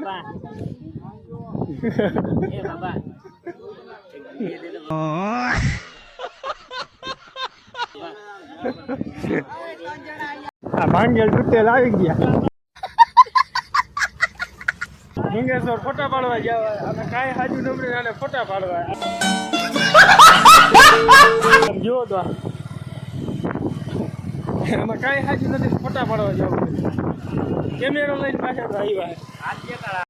બાબા એ બાબા આ ભાંગેલ તૂટેલ આવી ગયા. મંગેશ્વર ફોટા પાડવા ગયા અને કાંઈ હાજુ નમરી આને ફોટા પાડવા. જુઓ તો એમાં કાંઈ સાચું નથી ફોટા પાડવા જવું કેમેરો લઈને પાછા આવ્યા.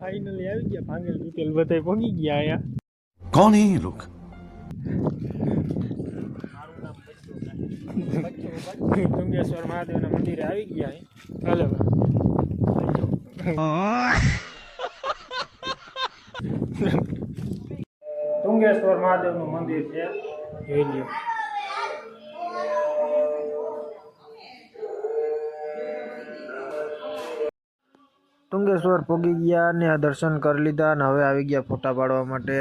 ફાઇનલી આવી ગયા ભાંગેલ ડિટેલ બધા પહોંચી ગયા અહીંયા. કોણ હે લોક? ગંગેશ્વર મહાદેવના મંદિરે આવી ગયા હાલો ભાઈ. તુંગેશ્વર મહાદેવનું મંદિર છે જોઈ લ્યો તુંગેશ્વર પોગી ગયા ને દર્શન કરી લીધા અને હવે આવી ગયા ફોટા પાડવા માટે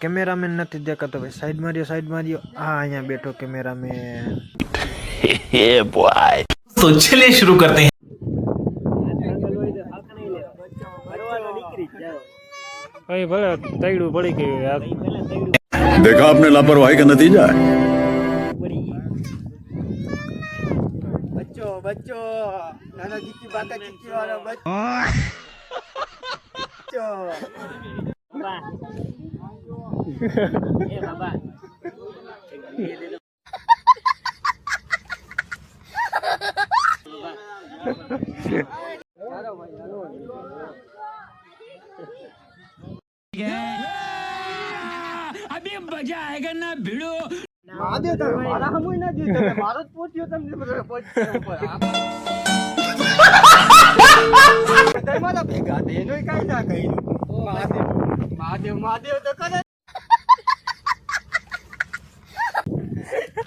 કેમેરામેન નથી દેખાતો ભાઈ સાઈડ માર્યો સાઈડ માર્યો હા અહીંયા બેઠો કેમેરામેન बॉय तो चलिए शुरू करते हैं। देखा आपने लापरवाही का नतीजा है। बच्चों बच्चों नाना जी की बच्चों। મારા જ પહોંચ્યો તમને ભેગા થઈને કાંઈ ના કર્યું. મહાદેવ મહાદેવ મહાદેવ તો કરે